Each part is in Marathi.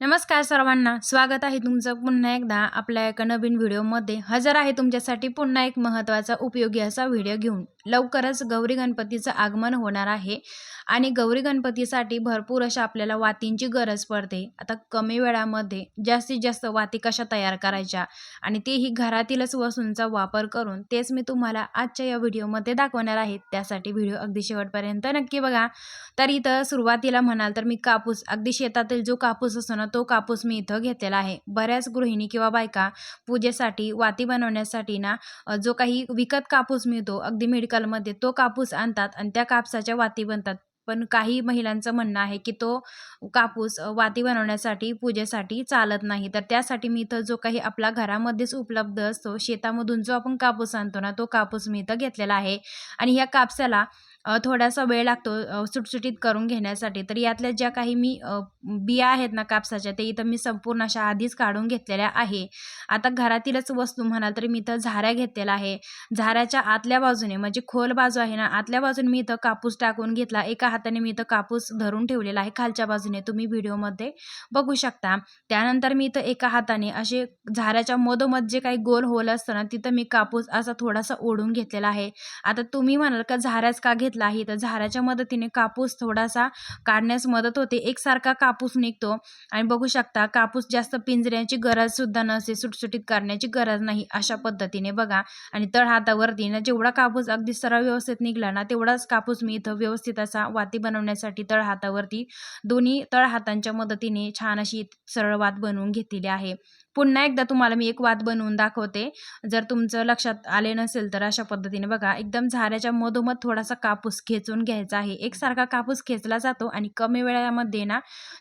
नमस्कार सर्वांना स्वागत आहे तुमचं पुन्हा एकदा आपल्या एका नवीन व्हिडिओमध्ये. हजर आहे तुमच्यासाठी पुन्हा एक महत्त्वाचा उपयोगी असा व्हिडिओ घेऊन. लवकरच गौरी गणपतीचं आगमन होणार आहे आणि गौरी गणपतीसाठी भरपूर अशा आपल्याला वातींची गरज पडते. आता कमी वेळामध्ये जास्तीत जास्त वाती कशा तयार करायच्या आणि तेही घरातीलच वस्तूंचा वापर करून तेच मी तुम्हाला आजच्या या व्हिडिओमध्ये दाखवणार आहे. त्यासाठी व्हिडिओ अगदी शेवटपर्यंत नक्की बघा. तर इथं सुरुवातीला म्हणाल तर मी कापूस अगदी शेतातील जो कापूस असतो ना तो कापूस मी इथं घेतलेला आहे. बऱ्याच गृहिणी किंवा बायका पूजेसाठी वाती बनवण्यासाठी ना जो काही विकत कापूस मिळतो अगदी मेडिकलमध्ये तो कापूस आणतात आणि त्या कापसाच्या वाती बनतात. पण काही महिलांचं म्हणणं आहे की तो कापूस वाती बनवण्यासाठी पूजेसाठी चालत नाही. तर त्यासाठी मी इथं जो काही आपला घरामध्येच उपलब्ध असतो शेतामधून जो आपण कापूस आणतो ना तो कापूस मी इथं घेतलेला आहे. आणि ह्या कापसाला थोडासा वेळ लागतो सुटसुटीत करून घेण्यासाठी. तर यातल्या ज्या काही मी बिया आहेत ना कापसाच्या ते इथं मी संपूर्ण अशा आधीच काढून घेतलेल्या आहे. आता घरातीलच वस्तू म्हणाल तर मी इथं झाऱ्या घेतलेला आहे. झाऱ्याच्या आतल्या बाजूने म्हणजे खोल बाजू आहे ना आतल्या बाजूने मी इथं कापूस टाकून घेतला. एका हाताने मी इथं कापूस धरून ठेवलेला आहे. खालच्या बाजूने तुम्ही व्हिडिओमध्ये बघू शकता. त्यानंतर मी इथं एका हाताने असे झाऱ्याच्या मधोमध जे काही गोल होल असतं ना तिथं मी कापूस असा थोडासा ओढून घेतलेला आहे. आता तुम्ही म्हणाल का झाऱ्याच का घेतला आहे. तर झाराच्या मदतीने कापूस थोडासा काढण्यास मदत होते. एकसारखा कापूस निघतो. आणि बघू शकता कापूस जास्त पिंजऱ्याची गरज सुद्धा नसते. सुटसुटीत करण्याची गरज नाही. अशा पद्धतीने बघा. आणि तळहातावरती ना जेवढा कापूस अगदी सरळ व्यवस्थित निघला ना तेवढाच कापूस मी इथं व्यवस्थित असा वाती बनवण्यासाठी तळहातावरती दोन्ही तळहातांच्या मदतीने छान अशी सरळ वात बनवून घेतलेली आहे. पुन्हा एकदा तुम्हाला मी एक वाद बनवून दाखवते. जर तुमचं लक्षात आले नसेल तर अशा पद्धतीने बघा एकदम झाऱ्याच्या मधोमध थोडासा कापूस खेचून घ्यायचा आहे. एकसारखा कापूस खेचला जातो आणि कमी वेळामध्ये ना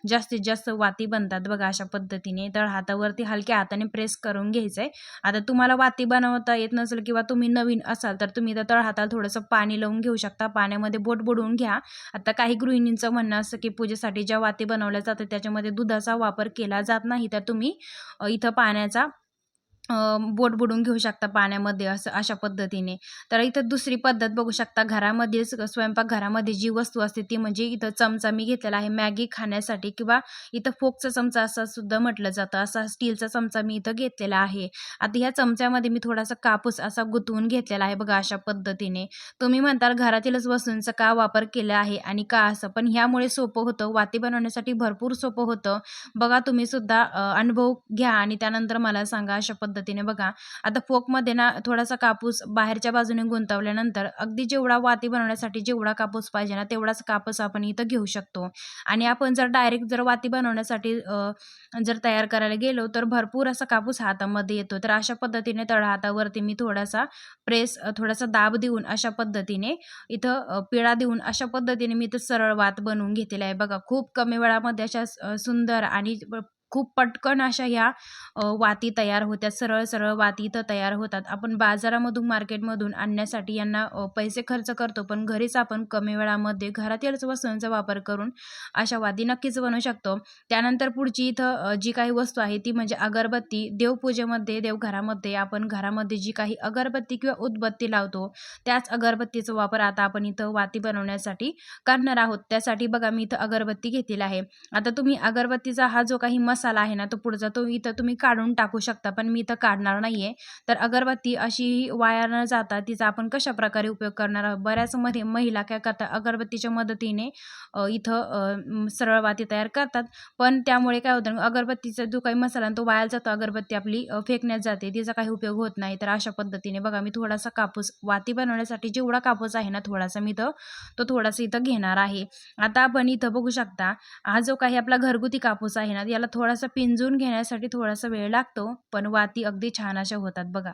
जास्तीत जास्त वाती बनतात बघा अशा पद्धतीने. तर हातावरती हलक्या हाताने प्रेस करून घ्यायचं आहे आता तुम्हाला वाती बनवता येत नसेल किंवा तुम्ही नवीन असाल तर तुम्ही तर तळहाताला थोडंसं पाणी लावून घेऊ शकता. पाण्यामध्ये बोट बुडवून घ्या. आता काही गृहिणींचं म्हणणं असं की पूजेसाठी ज्या वाती बनवल्या जातात त्याच्यामध्ये दुधाचा वापर केला जात नाही. तर तुम्ही इथं पाण्याचा बोट बुडवून घेऊ शकता पाण्यामध्ये असं अशा पद्धतीने. तर इथं दुसरी पद्धत बघू शकता घरामध्ये स्वयंपाकघरामध्ये जी वस्तू असते ती म्हणजे इथं चमचा मी घेतलेला आहे मॅगी खाण्यासाठी किंवा इथं फोकचा चमचा असं सुद्धा म्हटलं जातं. असा स्टीलचा चमचा मी इथं घेतलेला आहे. आता ह्या चमच्यामध्ये मी थोडासा कापूस असा गुंतवून घेतलेला आहे बघा अशा पद्धतीने. तुम्ही म्हणताल घरातीलच वस्तूंचा का वापर केला आहे आणि का असं पण ह्यामुळे सोपं होतं. वाती बनवण्यासाठी भरपूर सोपं होतं. बघा तुम्ही सुद्धा अनुभव घ्या आणि त्यानंतर मला सांगा अशा पद्धतीने बघा. आता फोकमध्ये ना थोडासा कापूस बाहेरच्या बाजूने गुंतवल्यानंतर अगदी जेवढा वाती बनवण्यासाठी जेवढा कापूस पाहिजे ना तेवढाच कापूस आपण इथं घेऊ शकतो. आणि आपण जर डायरेक्ट जर वाती बनवण्यासाठी जर तयार करायला गेलो तर भरपूर असा कापूस हातामध्ये येतो. तर अशा पद्धतीने तळहातावरती मी थोडासा प्रेस थोडासा दाब देऊन अशा पद्धतीने इथं पिळा देऊन अशा पद्धतीने मी इथं सरळ वात बनवून घेतलेला आहे. बघा खूप कमी वेळामध्ये अशा सुंदर आणि खूप पटकन अशा ह्या वाती तयार होत्या सरळ सरळ वाती इथं तयार होतात. आपण बाजारामधून मार्केटमधून आणण्यासाठी यांना पैसे खर्च करतो पण घरीच आपण कमी वेळामध्ये घरातीलच वस्तूंचा वापर करून अशा वाती नक्कीच बनवू शकतो. त्यानंतर पुढची इथं जी काही वस्तू आहे ती म्हणजे अगरबत्ती. देवपूजेमध्ये देवघरामध्ये आपण घरामध्ये जी काही अगरबत्ती किंवा उदबत्ती लावतो त्याच अगरबत्तीचा वापर आता आपण इथं वाती बनवण्यासाठी करणार आहोत. त्यासाठी बघा मी इथं अगरबत्ती घेतलेला आहे. आता तुम्ही अगरबत्तीचा हा जो काही मसाला आहे ना तो पुढचा तो इथं तुम्ही काढून टाकू शकता पण मी इथं काढणार नाही आहे तर अगरबत्ती अशी वाया न जाता तिचा आपण कशा प्रकारे उपयोग करणार आहोत? बऱ्याच मध्ये महिला काय करतात अगरबत्तीच्या मदतीने इथं सरळ वाती तयार करतात. पण त्यामुळे काय होतं अगरबत्तीचा जो काही मसाला तो वाया जातो अगरबत्ती आपली फेकण्यात जाते तिचा काही उपयोग होत नाही. तर अशा पद्धतीने बघा मी थोडासा कापूस वाती बनवण्यासाठी जेवढा कापूस आहे ना थोडासा मी इथं तो थोडासा इथं घेणार आहे. आता आपण इथं बघू शकता हा जो काही आपला घरगुती कापूस आहे ना याला थोडासा पिंजून घेण्यासाठी थोडासा वेळ लागतो पण वाती अगदी छान अशा होतात बघा.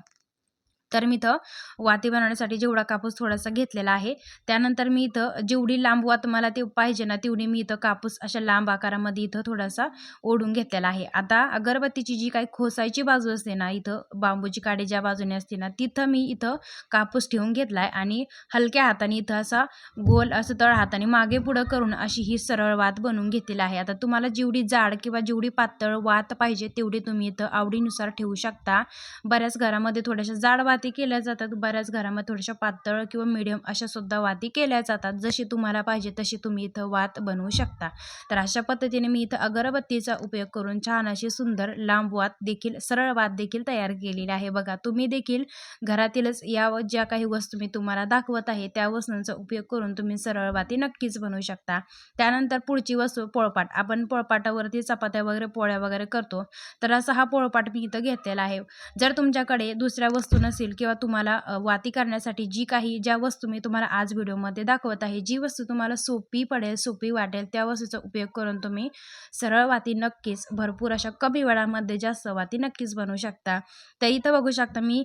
तर मी इथं वाती बनवण्यासाठी जेवढा कापूस थोडासा घेतलेला आहे त्यानंतर मी इथं जेवढी लांब वात मला ते पाहिजे ना तेवढी मी इथं कापूस अशा लांब आकारामध्ये इथं थोडासा ओढून घेतलेला आहे. आता अगरबत्तीची जी काही खोसायची बाजू असते ना इथं बांबूची काडी ज्या बाजूने असते ना तिथं मी इथं कापूस ठेवून घेतला आहे आणि हलक्या हाताने इथं असा गोल असं तळ हाताने मागे पुढं करून अशी ही सरळ वात बनवून घेतलेली आहे. आता तुम्हाला जेवढी जाड किंवा जेवढी पातळ वात पाहिजे तेवढी तुम्ही इथं आवडीनुसार ठेवू शकता. बऱ्याच घरामध्ये थोड्याशा जाड वाती वाती केल्या जातात. बऱ्याच घरामध्ये थोड्याशा पातळ किंवा मिडियम अशा सुद्धा वाती केल्या जातात. जशी तुम्हाला पाहिजे तशी तुम्ही इथं वात बनवू शकता. तर अशा पद्धतीने मी इथं अगरबत्तीचा उपयोग करून छान अशी सुंदर लांब वात देखील सरळ वात देखील तयार केलेली आहे. बघा तुम्ही देखील घरातीलच या ज्या काही वस्तू मी तुम्हाला दाखवत आहे त्या वस्तूंचा उपयोग करून तुम्ही सरळ वाती नक्कीच बनवू शकता. त्यानंतर पुढची वस्तू पोळपाट. आपण पोळपाटावरती चपात्या वगैरे पोळ्या वगैरे करतो. तर असा हा पोळपाट मी इथं घेतलेला आहे. जर तुमच्याकडे दुसऱ्या वस्तू नसेल किंवा तुम्हाला वाती करण्यासाठी जी काही ज्या वस्तू मी तुम्हाला आज व्हिडिओमध्ये दाखवत आहे जी वस्तू तुम्हाला सोपी पडेल सोपी वाटेल त्या वस्तूचा उपयोग करून तुम्ही सरळ वाती नक्कीच भरपूर अशा कमी वेळामध्ये जास्त वाती नक्कीच बनवू शकता. तर इथं बघू शकता मी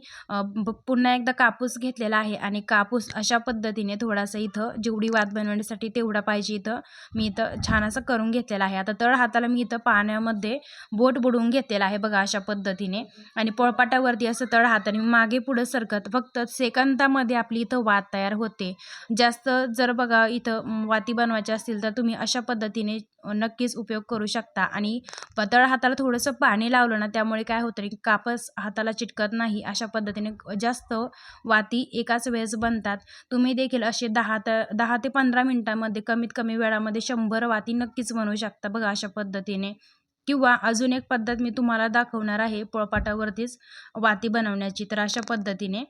ब- पुन्हा एकदा कापूस घेतलेला आहे आणि कापूस अशा पद्धतीने थोडासा इथं जेवढी वात बनवण्यासाठी तेवढा पाहिजे इथं मी इथं छान असं करून घेतलेला आहे. आता तळ हाताला मी इथं पाण्यामध्ये बोट बुडवून घेतलेला आहे बघा अशा पद्धतीने. आणि पोळपाटावरती असं तळ हाताने मागे पुढं सरकत. फक्त सेकंदामध्ये आपली इथं वात तयार होते. जास्त जर बघा इथं वाती बनवायच्या असतील तर तुम्ही अशा पद्धतीने नक्कीच उपयोग करू शकता. आणि पतळ हाताला थोडंसं पाणी लावलं ना त्यामुळे काय होतं की कापस हाताला चिटकत नाही. अशा पद्धतीने जास्त वाती एकाच वेळेस बनतात. तुम्ही देखील असे दहा तर दहा ते पंधरा मिनटामध्ये कमीत कमी वेळामध्ये शंभर वाती नक्कीच बनवू शकता बघा अशा पद्धतीने. किंवा अजून एक पद्धत मी तुम्हाला दाखवणार आहे पोळपाटावरतीच वाती बनवण्याची. तर अशा पद्धतीने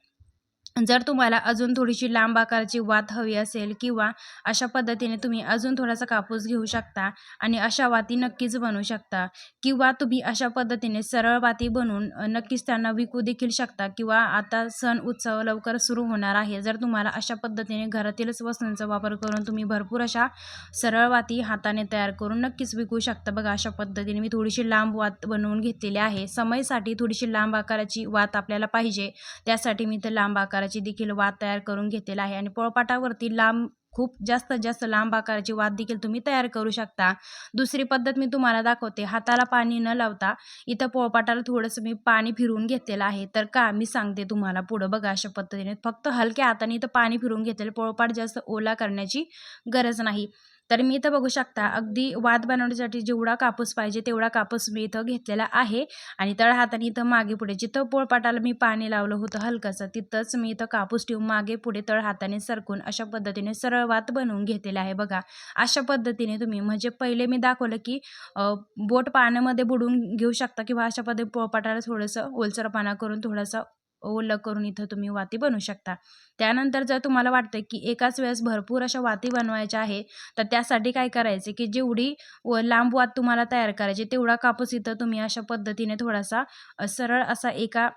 जर तुम्हाला अजून थोडीशी लांब आकाराची वात हवी असेल किंवा अशा पद्धतीने तुम्ही अजून थोडासा कापूस घेऊ शकता आणि अशा वाती नक्कीच बनवू शकता किंवा तुम्ही अशा पद्धतीने सरळ वाती बनवून नक्कीच त्यांना विकू देखील शकता किंवा आता सण उत्सव लवकर सुरू होणार आहे. जर तुम्हाला अशा पद्धतीने घरातीलच वस्तूंचा वापर करून तुम्ही भरपूर अशा सरळ वाती हाताने तयार करून नक्कीच विकू शकता. बघा अशा पद्धतीने मी थोडीशी लांब वात बनवून घेतलेली आहे. समयसाठी थोडीशी लांब आकाराची वात आपल्याला पाहिजे. त्यासाठी मी इथं लांब आकार आकाराची देखील वाद तयार करून घेतलेला आहे. आणि पोळपाटावरती लांब खूप जास्त जास्त लांब आकाराची वाद देखील तुम्ही तयार करू शकता. दुसरी पद्धत मी तुम्हाला दाखवते. हाताला पाणी न लावता इथं पोळपाटाला थोडंसं मी पाणी फिरवून घेतलेलं आहे. तर का? मी सांगते तुम्हाला पुढं बघा अशा पद्धतीने. फक्त हलक्या हाताने इथं पाणी फिरून घेतलेलं. पोळपाट जास्त ओला करण्याची गरज नाही. तर मी इथं बघू शकता अगदी वाद बनवण्यासाठी जेवढा कापूस पाहिजे तेवढा कापूस मी इथं घेतलेला आहे. आणि तळ हाताने इथं मागे पुढे जिथं पोळपाटाला मी पाणी लावलं होतं हलकंसं तिथंच मी इथं कापूस ठेवून मागे पुढे तळ हाताने सरकून अशा पद्धतीने सरळ वात बनवून घेतलेला आहे बघा. अशा पद्धतीने तुम्ही म्हणजे पहिले मी दाखवलं की बोट पाण्यामध्ये बुडून घेऊ शकता किंवा अशा पद्धतीने पोळपाटाला थोडंसं ओलसरपणा करून थोडंसं ओलं करून इथं तुम्ही वाती बनवू शकता. त्यानंतर जर तुम्हाला वाटतं की एकाच वेळेस भरपूर अशा वाती बनवायच्या आहे तर त्यासाठी काय करायचे की जेवढी व लांब वात तुम्हाला तयार करायची तेवढा कापूस इथं तुम्ही अशा पद्धतीने थोडासा सरळ असा एका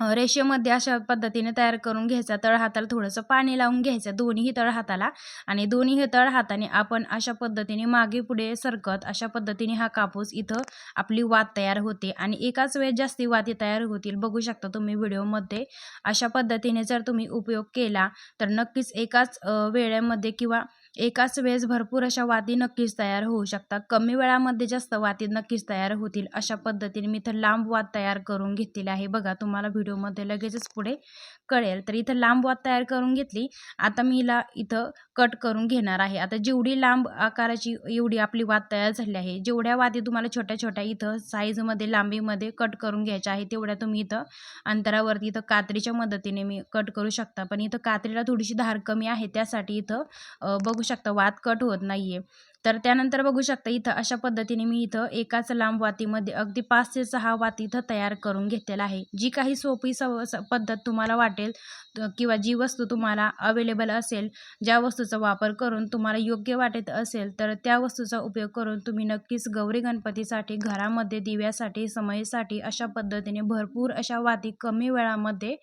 रेषेमध्ये अशा पद्धतीने तयार करून घ्यायचा. तळ हाताला थोडंसं पाणी लावून घ्यायचं. दोन्ही तळ हाताला आणि दोन्ही तळ हाताने आपण अशा पद्धतीने मागे पुढे सरकत अशा पद्धतीने हा कापूस इथं आपली वात तयार होते आणि एकाच वेळेस जास्ती वाती तयार होतील. बघू शकता तुम्ही व्हिडिओमध्ये अशा पद्धतीने जर तुम्ही उपयोग केला तर नक्कीच एकाच वेळेमध्ये किंवा एकाच वेळेस भरपूर अशा वाती नक्कीच तयार होऊ शकतात. कमी वेळामध्ये जास्त वाती नक्कीच तयार होतील अशा पद्धतीने मी इथं लांब वात तयार करून घेतलेली आहे. बघा तुम्हाला व्हिडिओमध्ये लगेचच पुढे कळेल. तर इथं लांब वात तयार करून घेतली. आता मी हिला इथं कट करून घेणार आहे. आता जेवढी लांब आकाराची एवढी आपली वात तयार झाली आहे. जेवढ्या वाती तुम्हाला छोट्या छोट्या इथं साईजमध्ये लांबीमध्ये कट करून घ्यायच्या आहे तेवढ्या तुम्ही इथं अंतरावरती इथं कात्रीच्या मदतीने मी कट करू शकता. पण इथं कात्रीला थोडीशी धार कमी आहे. त्यासाठी इथं बघू शकता वात कट होत नाहीये. तर त्यानंतर बघू शकता इथं अशा पद्धतीने मी इथं एकाच लांब वातीमध्ये अगदी पाच ते सहा वाती इथं तयार करून घेतलेला आहे. जी काही सोपी सव स- पद्धत तुम्हाला वाटेल किंवा जी वस्तू तुम्हाला अवेलेबल असेल ज्या वस्तूचा वापर करून तुम्हाला योग्य वाटत असेल तर त्या वस्तूचा उपयोग करून तुम्ही नक्कीच गौरी गणपतीसाठी घरामध्ये दिव्यासाठी समयीसाठी अशा पद्धतीने भरपूर अशा वाती कमी वेळामध्ये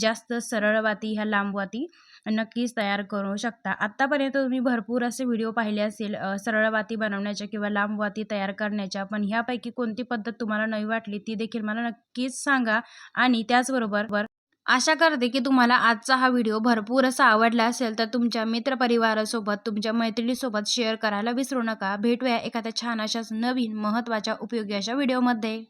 जास्त सरळ वाती ह्या लांब वाती नक्कीच तयार करू शकता. आत्तापर्यंत तुम्ही भरपूर असे व्हिडिओ पाहिले असेल सरळ वाती बनवण्याच्या किंवा लांब वाती तयार करण्याच्या पण ह्यापैकी कोणती पद्धत तुम्हाला नवी वाटली ती देखील मला नक्कीच सांगा आणि त्याचबरोबर आशा करते की तुम्हाला आजचा हा व्हिडिओ भरपूर असा आवडला असेल तर तुमच्या मित्रपरिवारासोबत तुमच्या मैत्रिणीसोबत शेअर करायला विसरू नका. भेटूया एखाद्या छान अशाच नवीन महत्त्वाच्या उपयोगी अशा व्हिडिओमध्ये.